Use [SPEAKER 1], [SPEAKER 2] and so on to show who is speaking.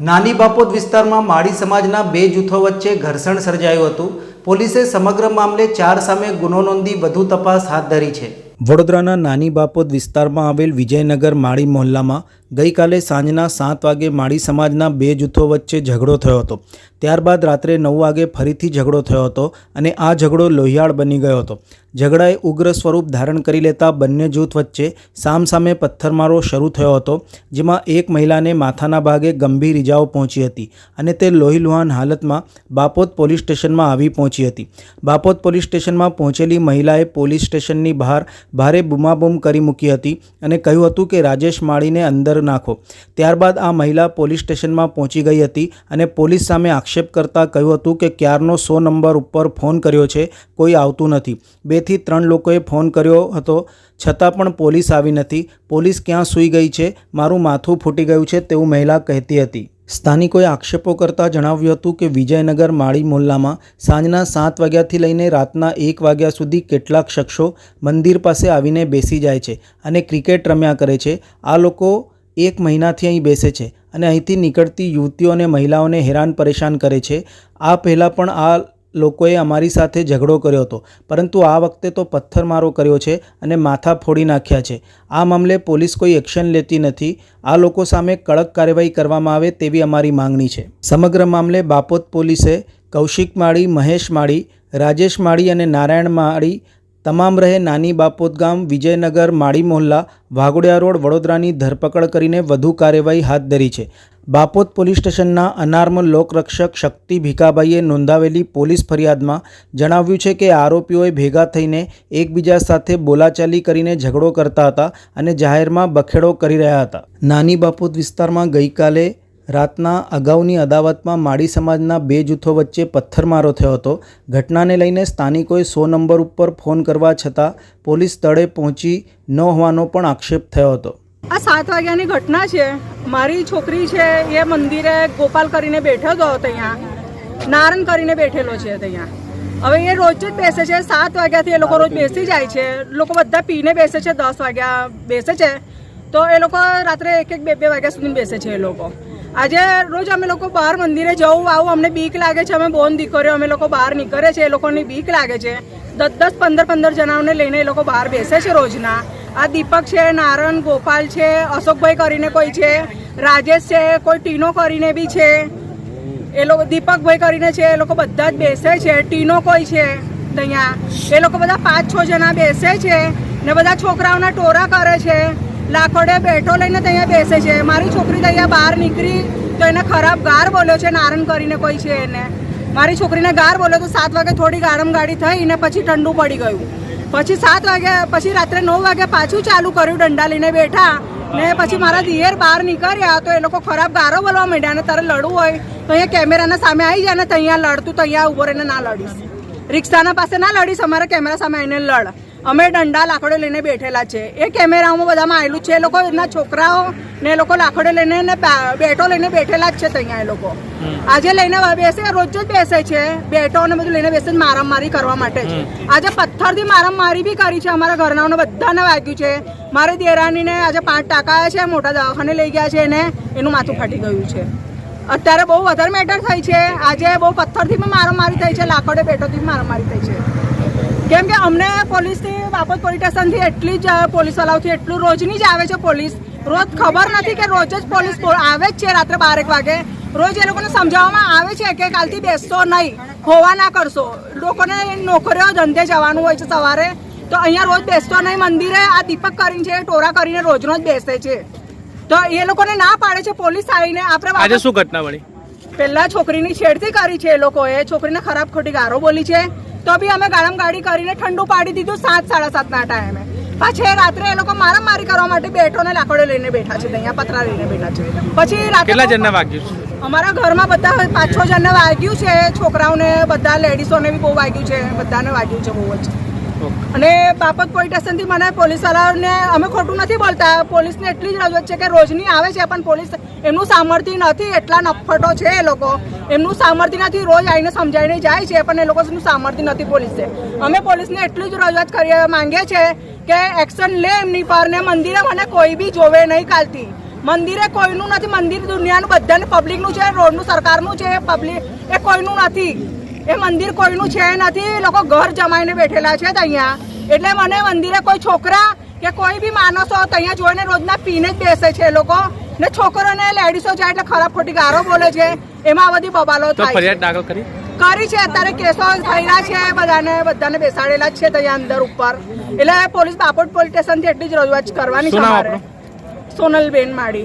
[SPEAKER 1] નાની બાપોદ વિસ્તારમાં માળી સમાજના બે જૂથો વચ્ચે ઘર્ષણ સર્જાયું હતું. પોલીસે સમગ્ર મામલે ચાર સામે ગુનો નોંધી વધુ તપાસ હાથ ધરી છે. વડોદરાના નાની બાપોદ વિસ્તારમાં આવેલ વિજયનગર માળી મોહલ્લામાં ગઈકાલે સાંજના સાત વાગે માળી સમાજના બે જૂથો વચ્ચે ઝઘડો થયો હતો. ત્યારબાદ રાત્રે નવ વાગે ફરીથી ઝઘડો થયો હતો અને આ ઝઘડો લોહિયાળ બની ગયો હતો. ઝઘડાએ ઉગ્ર સ્વરૂપ ધારણ કરી લેતા બંને જૂથ વચ્ચે સામસામે પથ્થરમારો શરૂ થયો હતો, જેમાં એક મહિલાને માથાના ભાગે ગંભીર ઇજાઓ પહોંચી હતી અને તે લોહીલુહાન હાલતમાં બાપોદ પોલીસ સ્ટેશનમાં આવી પહોંચી હતી. બાપોદ પોલીસ સ્ટેશનમાં પહોંચેલી મહિલાએ પોલીસ સ્ટેશનની બહાર ભારે બૂમાબૂમ કરી મૂકી હતી અને કહ્યું હતું કે, રાજેશ માળીને અંદર નાખો. ત્યારબાદ આ મહિલા પોલીસ સ્ટેશનમાં પહોંચી ગઈ હતી અને પોલીસ સામે આક્ષેપ કરતાં કહ્યું હતું કે ક્યારનો સો નંબર ઉપર ફોન કર્યો છે, કોઈ આવતું નથી. બેથી ત્રણ લોકોએ ફોન કર્યો હતો, છતાં પણ પોલીસ આવી નથી. પોલીસ ક્યાં સૂઈ ગઈ છે? મારું માથું ફૂટી ગયું છે તેવું મહિલા કહેતી હતી. સ્થાનિકોએ આક્ષેપો કરતાં જણાવ્યું હતું કે વિજયનગર માળી મોહલ્લામાં સાંજના સાત વાગ્યાથી લઈને રાતના એક વાગ્યા સુધી કેટલાક શખ્સો મંદિર પાસે આવીને બેસી જાય છે અને ક્રિકેટ રમ્યા કરે છે. આ લોકો એક મહિનાથી અહીં બેસે છે અને અહીંથી નીકળતી યુવતીઓ અને મહિલાઓને હેરાન પરેશાન કરે છે. આ પહેલાં પણ આ લોકોએ અમારી સાથે ઝઘડો કર્યો હતો, પરંતુ આ વખતે તો પથ્થરમારો કર્યો છે અને માથા ફોડી નાખ્યા છે. આ મામલે પોલીસ કોઈ એક્શન લેતી નથી. આ લોકો સામે કડક કાર્યવાહી કરવામાં આવે તેવી અમારી માંગણી છે. સમગ્ર મામલે બાપોત પોલીસે કૌશિક માળી, મહેશ માળી, રાજેશ માળી અને નારાયણ માળી તમામ રહે નાની બાપોદ ગામ વિજયનગર માળી મોહલ્લા વાઘોડિયા રોડ, વડોદરાની ધરપકડ કરીને વધુ કાર્યવાહી હાથ ધરી છે. બાપોદ પોલીસ સ્ટેશનના અનાર્મ લોકરક્ષક શક્તિ ભીખાભાઈએ નોંધાવેલી પોલીસ ફરિયાદમાં જણાવ્યું છે કે આરોપીઓએ ભેગા થઈને એકબીજા સાથે બોલાચાલી કરીને ઝઘડો કરતા હતા અને જાહેરમાં બખેડો કરી રહ્યા હતા. નાની બાપોદ વિસ્તારમાં ગઈકાલે રાતના અગાઉની અદાવતમાં માળી સમાજના બે જૂથો વચ્ચે પથ્થરમારો થયો હતો. ઘટનાને લઈને સ્થાનિકોએ સો નંબર ઉપર ફોન કરવા છતાં પોલીસ સ્થળે પહોંચી ન હોવાનો પણ આક્ષેપ થયો હતો.
[SPEAKER 2] આ સાત વાગ્યાની ઘટના છે. મારી છોકરી છે, એ મંદિરે ગોપાલ કરીને બેઠેલો હતો અહીંયા. નારણ કરીને બેઠેલો છે ત્યાં હવે એ રોજ જ બેસે છે, સાત વાગ્યાથી એ લોકો રોજ બેસી જાય છે. લોકો બધા પીને બેસે છે, દસ વાગ્યા બેસે છે. તો એ લોકો રાત્રે એક એક બે બે વાગ્યા સુધી બેસે છે એ લોકો. આજે રોજ અમે લોકો બહાર મંદિરે જવું, આવું અમને બીક લાગે છે. અમે બોન દીકરીઓ, અમે લોકો બહાર નીકળે છે, એ લોકોની બીક લાગે છે. દસ દસ, પંદર પંદર જણાઓને લઈને એ લોકો બહાર બેસે છે રોજના. આ દીપક છે નારણ ગોપાલ છે, અશોકભાઈ કરીને કોઈ છે, રાજેશ છે, કોઈ ટીનો કરીને બી છે. એ લોકો, દીપકભાઈ કરીને છે, એ લોકો બધા જ બેસે છે. ટીનો કોઈ છે અહીંયા? એ લોકો બધા પાંચ, છ જણા બેસે છે ને બધા છોકરાઓના ટોરા કરે છે. લાખોડે બેઠો લઈને ત્યાં બેસે છે. મારી છોકરી તો અહીંયા બહાર નીકળી તો એને ખરાબ ગાર બોલ્યો છે, નારણ કરીને કોઈ છે એને. મારી છોકરીને ગાર બોલ્યો તો સાત વાગે થોડી ગાડી થઈ ને પછી ઠંડુ પડી ગયું. પછી સાત વાગે, પછી રાત્રે નવ વાગે પાછું ચાલુ કર્યું દંડા લઈને બેઠા ને પછી મારા દિયર બહાર નીકળ્યા તો એ લોકો ખરાબ ગારો બોલવા માંડ્યા અને તારે લડવું હોય તો અહીંયા કેમેરાના સામે આવી જાય ને તો અહીંયા લડતું તો અહીંયા ઊભો રહીને ના લડીશ. રિક્ષાના પાસે ના લડીશ, અમારા કેમેરા સામે આવીને લડ. અમે દંડા લાકડો લઈને બેઠેલા છે. એ કેમેરામાં બધામાં આવેલું છે. એ લોકો એના છોકરાઓ ને એ લોકો લાકડો લઈને બેટો લઈને બેઠેલા જ છે ત્યાં એ લોકો. આજે લઈને બેસે રોજ જ બેસે છે. બેટો ને બધું લઈને બેસે મારામારી કરવા માટે છે. આજે પથ્થરથી મારામારી બી કરી છે અમારા ઘરનાઓને બધાને વાગ્યું છે. મારી દેરાણીને આજે પાંચ ટાકા છે મોટા દવાખાને લઈ ગયા છે એને. એનું માથું ફાટી ગયું છે. અત્યારે બહુ વધારે મેટર થઈ છે. આજે બહુ પથ્થરથી પણ મારામારી થઈ છે લાકડે બેટોથી મારામારી થઈ છે. કેમ કે અમને પોલીસથી બાપત પોલીસ સ્ટેશનથી એટલી જ પોલીસવાળાઓથી એટલું રોજની જ આવે છે પોલીસ. રોજ ખબર નથી કે રોજ જ પોલીસ આવે જ છે રાત્રે બારેક વાગે. રોજ એ લોકોને સમજાવવામાં આવે છે કે કાલથી બેસશો નહીં હોવા ના કરશો. લોકોને નોકરીઓ ધંધે જવાનું હોય છે સવારે. તો અહીંયા રોજ બેસતો નહીં મંદિરે આ દીપક કરીને છે ટોરા કરીને રોજનો જ બેસે છે. તો એ લોકોને ના પાડે છે પોલીસ આવીને. આપણે
[SPEAKER 3] આજે શું ઘટના બની?
[SPEAKER 2] પહેલા છોકરીની છેડતી કરી છે એ લોકોએ. છોકરીને ખરાબ ખોટી ગારો બોલી છે. તો બી અમે ગરમ ગાડી કરીને ઠંડુ પાડી દીધું સાત સાડા સાતના ટાઈમે. પછી રાત્રે એ લોકો મારામારી કરવા માટે બેઠો ને લાકડો લઈને બેઠા છે અહીંયા પતરા લઈને બેઠા છે. પછી રાત્રે
[SPEAKER 3] કેટલા જણને વાગ્યું છે?
[SPEAKER 2] અમારા ઘરમાં બધા પાંચ છ જણને વાગ્યું છે છોકરાઓને બધા લેડીઝોને બી બહુ વાગ્યું છે બધાને વાગ્યું છે બહુ જ. અને બાપત પોલીસ સ્ટેશનથી મને પોલીસ વાળાને અમે ખોટું નથી બોલતા. પોલીસને એટલી જ રજૂઆત છે કે રોજની આવે છે, પણ પોલીસ એમનું સામર્થ્ય નથી. એટલા નફટો છે એ લોકો. એમનું સામર્થ્ય નથી રોજ આવીને સમજાવીને જાય છે, પણ એ લોકોનું સામર્થ્ય નથી પોલીસે. અમે પોલીસને એટલી જ રજૂઆત કરી માંગીએ છીએ કે એક્શન લે એમની પર ને મંદિરે મને કોઈ બી જોવે નહીં કાલથી. મંદિરે કોઈનું નથી. મંદિર દુનિયાનું બધાને પબ્લિકનું છે, રોડનું, સરકારનું છે પબ્લિક એ કોઈનું નથી. એ મંદિર કોઈનું છે નથી લોકો ઘર જમાઈને બેઠેલા છે અહીંયા. એટલે મને મંદિરે કોઈ છોકરા કે કોઈ બી માણસો અહીંયા જોઈને રોજના પીને જ બેસે છે લોકો. ને છોકરોને લેડીસો જાય એટલે ખરાબ ખોટી ગારો બોલે છે. એમાં બધી બબાલો થાય
[SPEAKER 3] ફરિયાદ દાખલ કરી?
[SPEAKER 2] કરી છે અત્યારે કેસો થયેલા છે બધાને બધાને બેસાડેલા જ છે ત્યાં અંદર ઉપર. એટલે પોલીસ બાપોટ પોલીસ સ્ટેશનથી એટલી જ રજૂઆત કરવાની છે સોનલબેન માડી